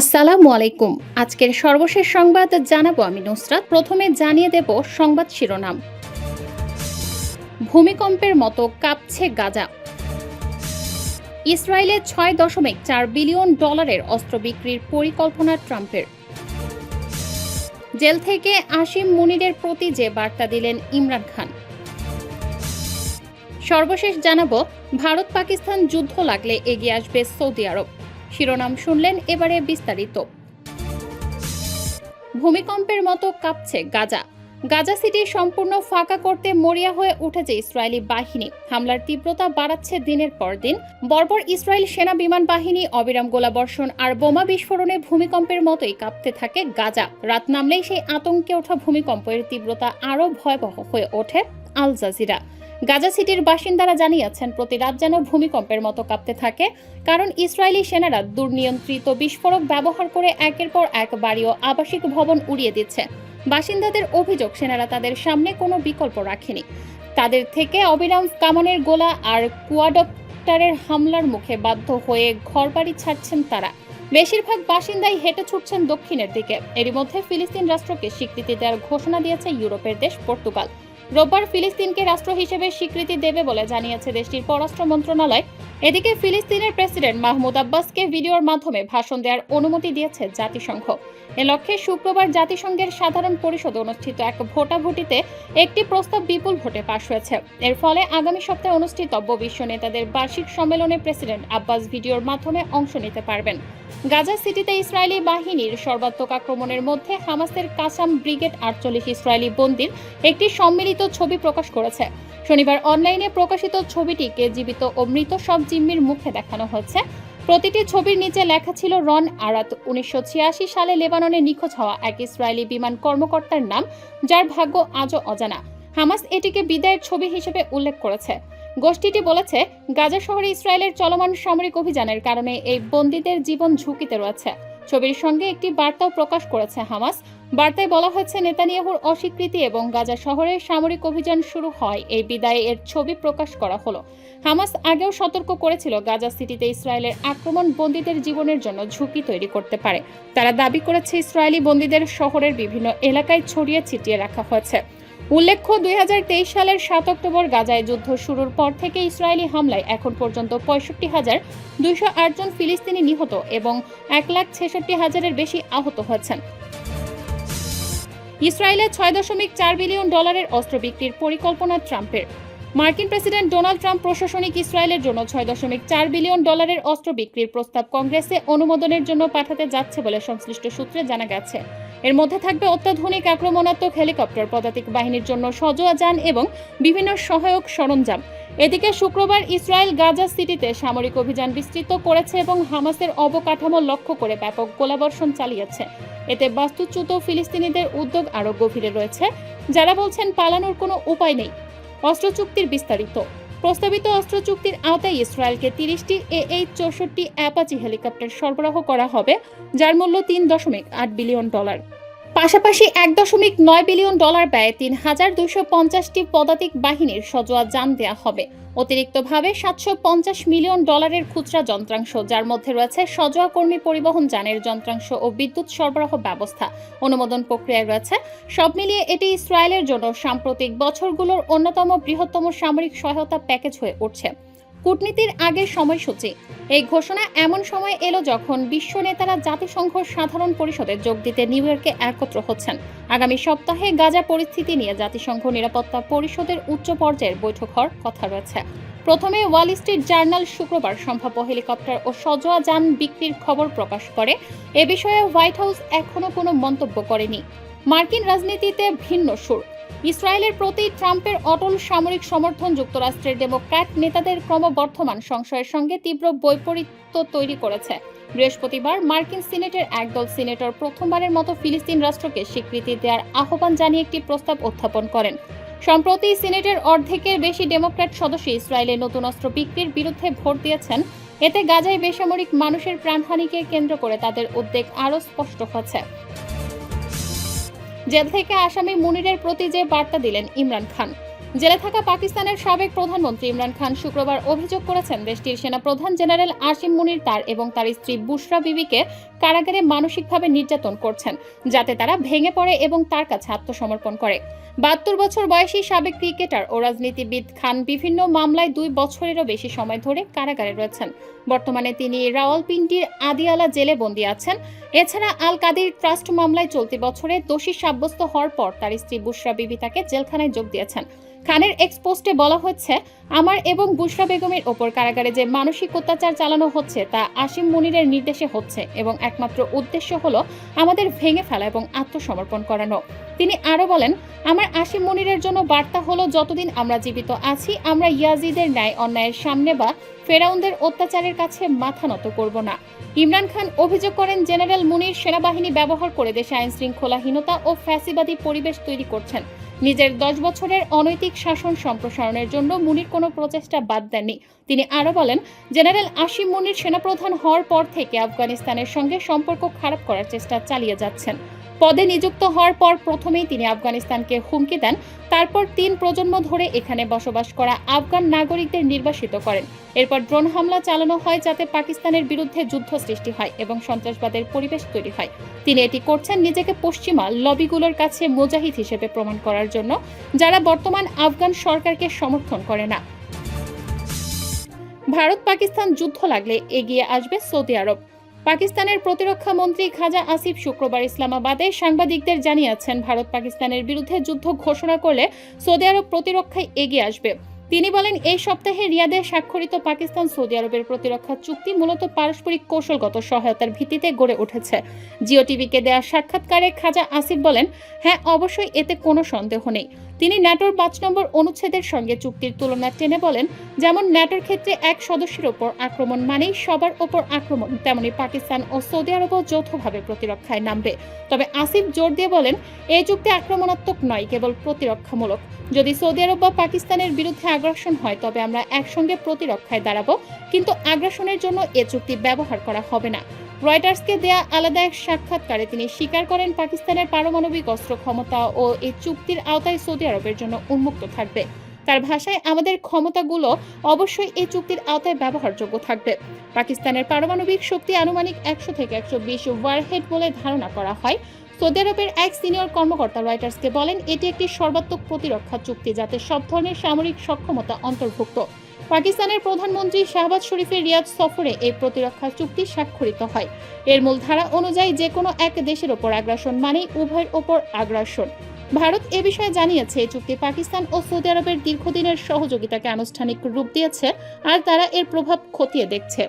আসসালামু আলাইকুম। আজকের সর্বশেষ সংবাদ জানাব আমি নুসরাত। প্রথমে জানিয়ে দেব সংবাদ শিরোনাম। ভূমিকম্পের মতো কাঁপছে গাজা। ইসরায়েলে ছয় দশমিক চার বিলিয়ন ডলারের অস্ত্র বিক্রির পরিকল্পনা ট্রাম্পের। জেল থেকে আসিম মুনিরের প্রতি যে বার্তা দিলেন ইমরান খান। সর্বশেষ জানাব ভারত পাকিস্তান যুদ্ধ লাগলে এগিয়ে আসবে সৌদি আরব। শিরোনাম শুনলেন এবারে বিস্তারিত। ভূমিকম্পের মতো কাঁপছে গাজা। গাজা সিটি সম্পূর্ণ ফাঁকা করতে মরিয়া হয়ে উঠেছে ইসরায়েলি বাহিনী। হামলার তীব্রতা বাড়াচ্ছে দিনের পর দিন। বর্বর ইসরায়েল সেনা বিমান বাহিনী, অবিরাম গোলাবর্ষণ আর বোমা বিস্ফোরণে ভূমিকম্পের মতোই কাঁপতে থাকে গাজা। রাত নামলেই সেই আতঙ্কে ওঠা ভূমিকম্পের তীব্রতা আরও ভয়াবহ হয়ে ওঠে আল জাজিরা। গাজা সিটির বাসিন্দারা জানিয়েছেন, প্রতি রাত যেন ভূমিকম্পের মতো কাঁপতে থাকে, কারণ ইসরায়েলি সেনারা দুর্নিয়ন্ত্রিত বিস্ফোরক ব্যবহার করে একের পর এক বাড়ি ও আবাসিক ভবন উড়িয়ে দিচ্ছে। বাসিন্দাদের অভিযোগ, সেনারা তাদের সামনে কোনো বিকল্প রাখেনি। তাদের থেকে অবিরাম কামানের গোলা আর কুয়াডপ্টারের হামলার মুখে বাধ্য হয়ে ঘরবাড়ি ছাড়ছেন তারা। বেশিরভাগ বাসিন্দাই হেঁটে ছুটছেন দক্ষিণের দিকে। এরই মধ্যে ফিলিস্তিন রাষ্ট্রকে স্বীকৃতি দেওয়ার ঘোষণা দিয়েছে ইউরোপের দেশ পর্তুগাল। রোববার ফিলিস্তিনকে রাষ্ট্র হিসেবে স্বীকৃতি দেবে বলে জানিয়েছে দেশটির পররাষ্ট্র মন্ত্রণালয়। এদিকে ফিলিস্তিনের প্রেসিডেন্ট মাহমুদ আব্বাসকে ভিডিওর মাধ্যমে ভাষণ দেওয়ার অনুমতি দিয়েছে জাতিসংঘ। এ লক্ষ্যে শুক্রবার জাতিসংঘের সাধারণ পরিষদে অনুষ্ঠিত এক ভোটাভুটিতে একটি প্রস্তাব বিপুল ভোটে পাশ হয়েছে। এর ফলে আগামী সপ্তাহে অনুষ্ঠিতব্য বিশ্ব নেতাদের বার্ষিক সম্মেলনে প্রেসিডেন্ট আব্বাস ভিডিওর মাধ্যমে অংশ নিতে পারবেন। গাজা সিটিতে ইসরায়েলি বাহিনীর সর্বাত্মক আক্রমণের মধ্যে হামাসের কাসাম ব্রিগেড আটচল্লিশ ইসরায়েলি বন্দির একটি সম্মিলিত ছবি প্রকাশ করেছে। শনিবার অনলাইনে প্রকাশিত ছবিটিকে জীবিত ও মৃত সব জিম্মির মুখে দেখানো হয়েছে। প্রতিটি ছবির নিচে লেখা ছিল রন আরাত। উনিশশো ছিয়াশি সালে লেবাননে নিখোঁজ হওয়া এক ইসরায়েলি বিমান কর্মকর্তার নাম, যার ভাগ্য আজও অজানা। হামাস এটিকে বিদায়ের ছবি হিসেবে উল্লেখ করেছে। গোষ্ঠীটি বলেছে, গাজা শহরে ইসরায়েলের চলমান সামরিক অভিযানের কারণে এই বন্দীদের জীবন ঝুঁকিতে রয়েছে। ছবির সঙ্গে একটি বার্তাও প্রকাশ করেছে হামাস। বার্তায় বলা হয়েছে, নেতানিয়াহুর অস্বীকৃতি এবং গাজা শহরে সামরিক অভিযান শুরু হয়। এই বিদায়ে এর ছবি প্রকাশ করা হলো। হামাস আগেও সতর্ক করেছিল, গাজা সিটিতে ইসরায়েলের আক্রমণ বন্দীদের জীবনের জন্য ঝুঁকি তৈরি করতে পারে। তারা দাবি করেছে, ইসরায়েলি বন্দীদের শহরের বিভিন্ন এলাকায় ছড়িয়ে ছিটিয়ে রাখা হয়েছে। উল্লেখ্য, দুই হাজার তেইশ সালের সাত অক্টোবর গাজায় যুদ্ধ শুরুর পর থেকে ইসরায়েলি হামলায় এখন পর্যন্ত পঁয়ষট্টি হাজার দুইশো জন ফিলিস্তিনি নিহত এবং এক লাখ ছেষট্টি হাজারের বেশি আহত হয়েছেন। ইসরায়েলের ছয় দশমিক চার বিলিয়ন ডলারের অস্ত্র বিক্রির পরিকল্পনা ট্রাম্পের। মার্কিন প্রেসিডেন্ট ডোনাল্ড ট্রাম্প প্রশাসনিক ইসরায়েলের জন্য ছয় দশমিক চার বিলিয়ন ডলারের অস্ত্র বিক্রির প্রস্তাব কংগ্রেসে অনুমোদনের জন্য পাঠাতে যাচ্ছে বলে সংশ্লিষ্ট সূত্রে জানা গেছে। এর মধ্যে থাকবে অত্যাধুনিক আক্রমণাত্মক হেলিকপ্টার, পদাতিক বাহিনীর জন্য সজোয়া যান এবং বিভিন্ন সহায়ক সরঞ্জাম। এদিকে শুক্রবার ইসরায়েল গাজা সিটিতে সামরিক অভিযান বিস্তৃত করেছে এবং হামাসের অবকাঠামো লক্ষ্য করে ব্যাপক গোলাবর্ষণ চালিয়েছে। এতে বাস্তুচ্যুত ফিলিস্তিনিদের উদ্যোগ আরও গভীরে রয়েছে। যারা বলছেন পালানোর কোনো উপায় নেই অস্ত্র চুক্তির বিস্তারিত। প্রস্তাবিত অস্ত্র চুক্তির আওতায় ইসরায়েলকে তিরিশটি এ এইচ চৌষট্টি অ্যাপাচি হেলিকপ্টার সরবরাহ করা হবে, যার মূল্য তিন দশমিক আট বিলিয়ন ডলার। পাশাপাশি এক দশমিক নয় বিলিয়ন ডলার ব্যয়ে তিন হাজার দুশো পঞ্চাশটি পদাতিক বাহিনীর সজোয়া যান দেওয়া হবে। অতিরিক্তভাবে সাতশো পঞ্চাশ মিলিয়ন ডলারের খুচরা যন্ত্রাংশ, যার মধ্যে রয়েছে সজোয়া কর্মী পরিবহন যানের যন্ত্রাংশ ও বিদ্যুৎ সরবরাহ ব্যবস্থা। অনুমোদন প্রক্রিয়ায় রয়েছে, সব মিলিয়ে এটি ইসরায়েলের জন্য সাম্প্রতিক বছরগুলোর অন্যতম বৃহত্তম সামরিক সহায়তা প্যাকেজ হয়ে উঠছে। কূটনীতির আগের সময়সূচি। এই ঘোষণা এমন সময় এলো যখন বিশ্ব নেতারা জাতিসংঘ সাধারণ পরিষদে যোগ দিতে নিউ ইয়র্কে একত্র হচ্ছেন। আগামী সপ্তাহে গাজা পরিস্থিতি নিয়ে জাতিসংঘ নিরাপত্তা পরিষদের উচ্চ পর্যায়ের বৈঠক হওয়ার কথা রয়েছে। প্রথমে ওয়াল স্ট্রিট জার্নাল শুক্রবার সম্ভাব্য হেলিকপ্টার ও সজোয়া যান বিক্রির খবর প্রকাশ করে। এ বিষয়ে হোয়াইট হাউস এখনও কোনো মন্তব্য করেনি। মার্কিন রাজনীতিতে ভিন্ন সুর। ইসরায়েলের প্রতি ট্রাম্পের অটল সামরিক সমর্থন যুক্তরাষ্ট্রের ডেমোক্র্যাট নেতাদের ক্রমবর্ধমান সংশয়ের সঙ্গে তীব্র বৈপরীত্য তৈরি করেছে। বৃহস্পতিবার মার্কিন সিনেটের একদল সিনেটর প্রথমবারের মতো ফিলিস্তিন রাষ্ট্রকে স্বীকৃতি দেওয়ার আহ্বান জানিয়ে একটি প্রস্তাব উত্থাপন করেন। সম্প্রতি সিনেটের অর্ধেকের বেশি ডেমোক্র্যাট সদস্য ইসরায়েলের নতুন অস্ত্র বিক্রির বিরুদ্ধে ভোট দিয়েছেন। এতে গাজায় বেসামরিক মানুষের প্রাণহানিকে কেন্দ্র করে তাদের উদ্বেগ আরও স্পষ্ট হচ্ছে। জেল থেকে আসামি মুনিরের প্রতি যে বার্তা দিলেন ইমরান খান। জেলে থাকা পাকিস্তানের সাবেক প্রধানমন্ত্রী ইমরান খান শুক্রবার অভিযোগ করেছেন, দেশটির সেনা প্রধান জেনারেল আসিম মুনির তার এবং তার স্ত্রী বুশরা বিবিকে কারাগারে মানসিকভাবে নির্যাতন করছেন, যাতে তারা ভেঙে পড়ে এবং তার কাছে আত্মসমর্পণ করে। বাহাত্তর বছর বয়সী সাবেক ক্রিকেটার ও রাজনীতিবিদ খান বিভিন্ন মামলায় দুই বছরেরও বেশি সময় ধরে কারাগারে রয়েছেন। বর্তমানে তিনি রাওয়ালপিন্ডির আদিয়ালা জেলে বন্দী আছেন। এছাড়া আল কাদির ট্রাস্ট মামলায় চলতি বছরে দোষী সাব্যস্ত হওয়ার পর তার স্ত্রী বুশরা বিবি তাকে জেলখানায় যোগ দিয়েছেন। খানের এক্সপোস্টে বলা হচ্ছে, আমার এবং বুশরা বেগমের ওপর কারাগারে যে মানসিক অত্যাচার চালানো হচ্ছে তা আসিম মুনিরের নির্দেশে হচ্ছে এবং একমাত্র উদ্দেশ্য হলো আমাদের ভেঙে ফেলা এবং আত্মসমর্পণ করানো। তিনি আরও বলেন, আমার আসিম মুনিরের জন্য বার্তা হলো, যতদিন আমরা জীবিত আছি, আমরা ইয়াজিদের ন্যায় অন্যায়ের সামনে বা ফেরাউনদের অত্যাচারের কাছে মাথা নত করব না। ইমরান খান অভিযোগ করেন, জেনারেল মুনির সেনাবাহিনী ব্যবহার করে দেশে আইন শৃঙ্খলাহীনতা ও ফ্যাসিবাদী পরিবেশ তৈরি করছেন। নিজের দশ বছরের অনৈতিক শাসন সম্প্রসারণের জন্য মুনির কোনো প্রচেষ্টা বাদ দেননি। তিনি আরও বলেন, জেনারেল আসিম মুনির সেনাপ্রধান হওয়ার পর থেকে আফগানিস্তানের সঙ্গে সম্পর্ক খারাপ করার চেষ্টা চালিয়ে যাচ্ছেন। পদে নিযুক্ত হওয়ার পর প্রথমেই তিনি আফগানিস্তানকে হুমকি দেন। তারপর তিন প্রজন্ম ধরে এখানে বসবাস করা আফগান নাগরিকদের নির্বাসিত করেন। এরপর ড্রোন হামলা চালানো হয় যাতে পাকিস্তানের বিরুদ্ধে যুদ্ধ সৃষ্টি হয় এবং সন্ত্রাসবাদের পরিবেশ তৈরি হয়। তিনি এটি করছেন নিজেকে পশ্চিমা লবিগুলোর কাছে মুজাহিদ হিসেবে প্রমাণ করার জন্য, যারা বর্তমান আফগান সরকারকে সমর্থন করে না। ভারত পাকিস্তান যুদ্ধ লাগলে এগিয়ে আসবে সৌদি আরব। পাকিস্তানের প্রতিরক্ষা মন্ত্রী খাজা আসিফ শুক্রবার ইসলামাবাদে সাংবাদিকদের জানিয়েছেন ভারত পাকিস্তানের বিরুদ্ধে যুদ্ধ ঘোষণা করলে সৌদি আরব প্রতিরক্ষায় এগিয়ে আসবে। তিনি বলেন, এই সপ্তাহে রিয়াদে স্বাক্ষরিত পাকিস্তান সৌদি আরবের প্রতিরক্ষা চুক্তি মূলত পারস্পরিক কৌশলগত সহায়তার ভিত্তিতে গড়ে উঠেছে। জিও টিভিকে দেওয়া সাক্ষাৎকারে খাজা আসিফ বলেন হ্যাঁ অবশ্যই এতে কোনো সন্দেহ নেই। তিনি ন্যাটোর পাঁচ নম্বর অনুচ্ছেদের সঙ্গে চুক্তির তুলনা টেনে বলেন, যেমন ন্যাটোর ক্ষেত্রে এক সদস্যের ওপর আক্রমণ মানেই সবার ওপর আক্রমণ, তেমনি পাকিস্তান ও সৌদি আরবও যৌথভাবে প্রতিরক্ষায় নামবে। তবে আসিফ জোর দিয়ে বলেন, এই চুক্তি আক্রমণাত্মক নয়, কেবল প্রতিরক্ষামূলক। যদি সৌদি আরব বা পাকিস্তানের বিরুদ্ধে আগ্রাসন হয়, তবে আমরা একসঙ্গে প্রতিরক্ষায় দাঁড়াবো, কিন্তু আগ্রাসনের জন্য এ চুক্তি ব্যবহার করা হবে না। রয়টার্সকে দেয়া আলাদা এক সাক্ষাৎকারে তিনি স্বীকার করেন পাকিস্তানের পারমাণবিক অস্ত্র ক্ষমতা ও এই চুক্তির আওতায় সৌদি আরবের জন্য উন্মুক্ত থাকবে। তার ভাষায়, আমাদের ক্ষমতাগুলো অবশ্যই এই চুক্তির আওতায় ব্যবহারযোগ্য থাকবে। পাকিস্তানের পারমাণবিক শক্তি আনুমানিক একশো থেকে একশো বিশ ওয়ারহেড বলে ধারণা করা হয়। সৌদি আরবের এক সিনিয়র কর্মকর্তা রয়টার্সকে বলেন, এটি একটি সর্বাত্মক প্রতিরক্ষা চুক্তি যাতে সব ধরনের সামরিক সক্ষমতা অন্তর্ভুক্ত। পাকিস্তানের প্রধানমন্ত্রী শাহবাজ শরীফের রিয়াদ সফরে এই প্রতিরক্ষা চুক্তি স্বাক্ষরিত হয়। এর মূল ধারা অনুযায়ী যে কোনো এক দেশের ওপর আগ্রাসন মানেই উভয়ের ওপর আগ্রাসন। ভারত এ বিষয়ে জানিয়েছে, এই চুক্তি পাকিস্তান ও সৌদি আরবের দীর্ঘদিনের সহযোগিতাকে আনুষ্ঠানিক রূপ দিয়েছে আর তারা এর প্রভাব খতিয়ে দেখছে।